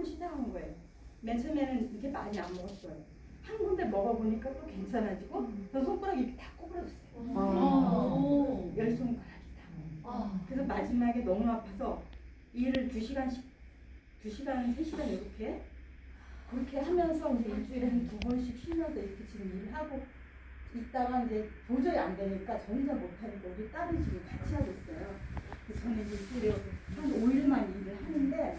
치료를 시작한 거예요. 맨 처음에는 이렇게 많이 안 먹었어요. 한 군데 먹어보니까 또 괜찮아지고 저 손가락이 이렇게 다 꼬부러졌어요. 아. 열 손가락이 다. 그래서 마지막에 너무 아파서 일을 두 시간씩 두 시간 세 시간 이렇게 그렇게 하면서 이제 일주일에 한 두 번씩 쉬면서 이렇게 지금 일을 하고 있다가 이제 도저히 안 되니까 저 혼자 못하니까 우리 딸이 지금 같이 하고 있어요. 그래서 저는 이제 일주일에 한 5일만 일을 하는데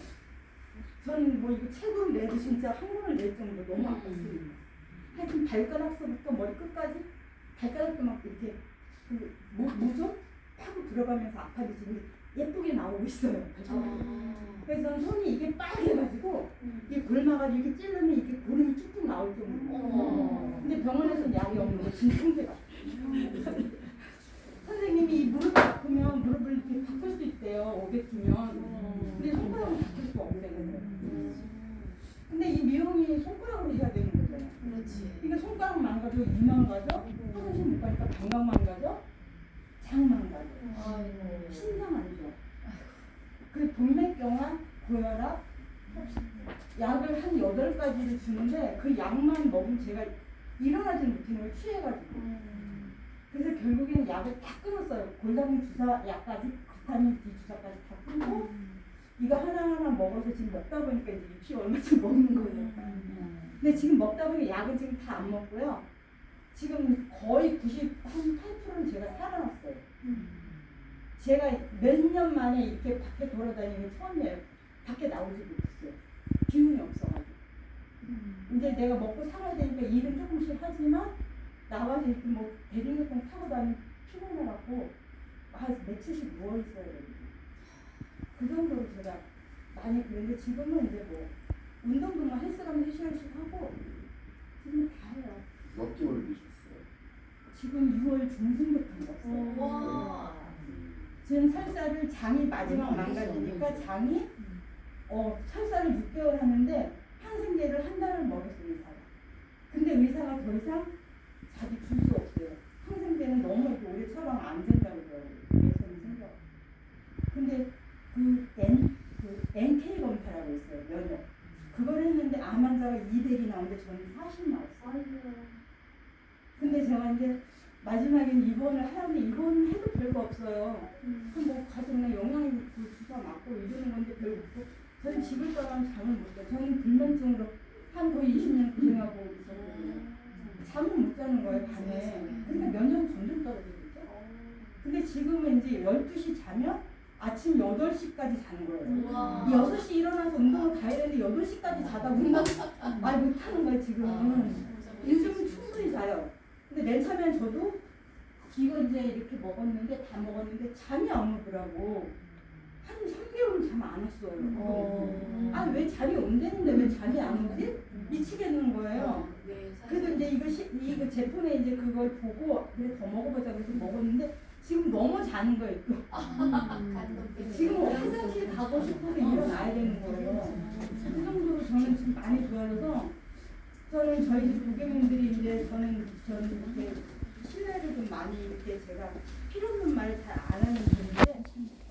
저는 뭐 이거 책으로 내도 진짜 한권을 낼 정도로 너무 아팠습니다. 하여튼 발가락서부터 머리 끝까지 발가락도 막 이렇게 그 무, 무좀 파고 들어가면서 아파도 지금 예쁘게 나오고 있어요. 그래서 저는 손이 이게 빨개가지고 이게 골마가지고 이렇게 찔르면 이게 고름이 쭉쭉 나올 정도로. 근데 병원에서 약이 없는 거 진통제가. 선생님이 이 무릎이 아프면 무릎을 이렇게 바꿀 수 있대요. 500기면. 근데 손가락은 바꿀 수가 없대요. 근데 이 미용이 손가락으로 해야 되는 거잖아요. 그러니까 손가락 망가져, 이 망가져, 화장실 못 가니까 방광 망가져, 장 망가져, 신장 안 좋아. 그 동맥경화, 고혈압, 약을 한 여덟 가지를 주는데 그 약만 먹으면 제가 일어나지 못하는 걸 취해가지고. 그래서 결국엔 약을 다 끊었어요. 골다공 주사 약까지, 비타민 D 주사까지 다 끊고 이거 하나하나 먹어서 지금 먹다 보니까 이제 60 얼마쯤 먹는 거예요. 근데 지금 먹다 보니 약은 지금 다 안 먹고요. 지금 거의 98%는 제가 살아났어요. 제가 몇 년 만에 이렇게 밖에 돌아다니는 게 처음이에요. 밖에 나오지 못했어요. 기운이 없어가지고. 이제 내가 먹고 살아야 되니까 일은 조금씩 하지만 나와서 이렇게 뭐 대중교통 타고 다니면 피곤해갖고 한 며칠씩 누워있어야 되거든요. 그 정도로 제가 많이 그랬는데 지금은 이제 뭐 운동도 뭐 헬스가면 3시간씩 하고 지금 다 해요. 몇 개월 드셨어요? 지금 6월 중순부터 먹었어요. 지금 설사를 장이 마지막 망가지니까 장이 어 설사를 6개월 하는데 항생제를 한 달을 먹였어요 의사가. 근데 의사가 더 이상 자기 줄 수 없대요. 항생제는 너무 이렇게 오래 처방 안 된다고 그러더라고요. 예선이 생겨. 근데 그 N 그 NK 검사라고 있어요 면역. 그걸 했는데 암 환자가 200이 나오는데 저는 40 나왔어요. 근데 제가 이제 마지막엔 입원을 하는데 입원 해도 별거 없어요. 그럼 뭐 가서 그냥 영양 그 주사 맞고 이러는 건데 별거 없고 저는 집을 떠나면 잠을 못 자요. 저는 불면증으로 한 거의 20년 고생하고 있었거든요. 잠을 못 자는 거예요 밤에. 그러니까 면역이 점점 떨어지겠죠. 근데 지금은 이제 12시 자면 아침 8시까지 자는 거예요. 6시 일어나서 운동을 가야 되는데 8시까지 자다 보면 말 못하는 거예요 지금은. 요즘은 충분히 자요. 근데 맨 처음엔 저도 이거 이제 이렇게 먹었는데 다 먹었는데 잠이 안 오더라고. 한 3개월은 잠 안 왔어요. 아왜 잠이 온다는데 왜 잠이 안 오지? 미치겠는 거예요. 그래도 이제 이거 시, 이거 제품에 이제 그걸 보고 그래 더 먹어보자 그래서 지금 너무 자는 거예요. 또. 지금 화장실 가고 싶어서 일어나야 되는 거예요. 그 정도로 저는 지금 많이 좋아져서 저는 저희 집 고객님들이 이제 저는 저는 이렇게 신뢰를 좀 많이 이렇게 제가 필요 없는 말을 잘 안 하는 분인데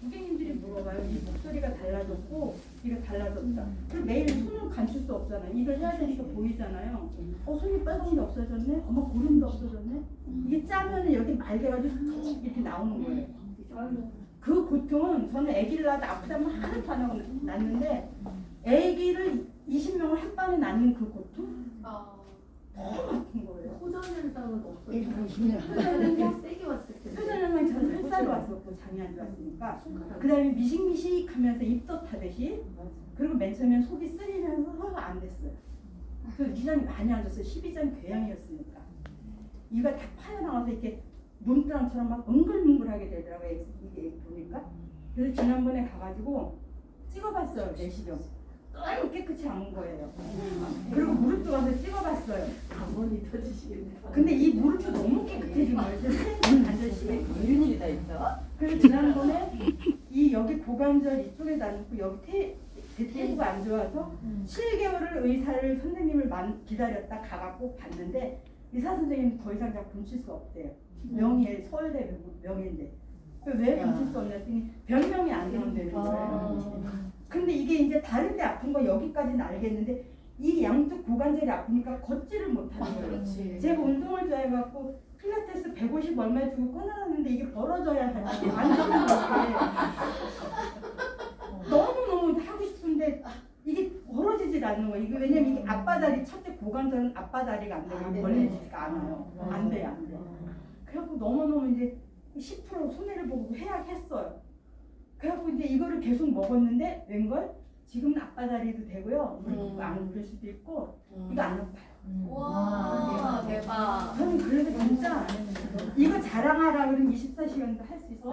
고객님들이 물어봐요. 이 목소리가 달라졌고 이거 달라졌다. 그리고 매일 손을 감출 수 없잖아요. 일을 해야 되니까 보이잖아요. 어 손이 빨간 게 없어졌네. 어머 고름도 없어졌네. 이게 짜면은 여기 말개가지고 툭 이렇게 나오는 거예요. 그 고통은 저는 아기를 낳아도 아프다면 하나도 안 하고 낳는데 아기를 20명을 한 번에 낳는 그 고통 너무 아픈 거예요. 호전현상은 없어요. 예, 호전현상 세게 때. 저는 햇살 왔었고 장이 안 좋았으니까 그 다음에 미식미식 하면서 입덧 하듯이 그리고 맨 처음엔 속이 쓰리면서 허가 안 됐어요. 그 위장이 많이 안 좋았어요. 12장 궤양이었으니까 이가 다 파여나와서 이렇게 논두렁처럼 막 뭉글뭉글하게 되더라고요. 이게 보니까 그래서 지난번에 가가지고 찍어봤어요 내시경. 너무 깨끗이 안온 거예요. 그리고 무릎도 가서 찍어봤어요. 방언이 터지시겠네. 근데 이 무릎도 너무 깨끗해진 거예요. 선생님 이런 일이 다 있어? 그래서 지난번에 이 여기 고관절 이쪽에도 안 있고 여기 태, 대퇴부가 안 좋아서 7개월을 의사를 선생님을 만, 기다렸다 가갖고 봤는데 의사 선생님 더 이상 제가 고칠 수 없대요. 명예 서울대 명예인데 왜 고칠 수 없냐 했더니 별명이 안 나온다는 거예요. 이제 다른 데 아픈 거 여기까지는 알겠는데 이 양쪽 고관절이 아프니까 걷지를 못하는 거예요. 그렇지. 제가 운동을 좋아해갖고 필라테스 150 얼마 주고 끊어놨는데 이게 벌어져야 하지 안 되는 거예요. 너무너무 하고 싶은데 이게 벌어지질 않는 거예요. 이게 왜냐면 이게 앞바다리 첫째 고관절은 앞바다리가 안안 되면 되네. 벌려지지가 않아요. 맞아. 안 돼요, 안 돼요. 그래갖고 너무너무 이제 10% 손해를 보고 해약했어요. 그래갖고 이제 이거를 계속 먹었는데 웬걸 지금은 앞바다리도 되고요. 음. 안 그럴 수도 있고 이거 안 아파요. 와 대박. 저는 그래서 진짜 이거 자랑하라 그러면 24시간도 할 수 있어요.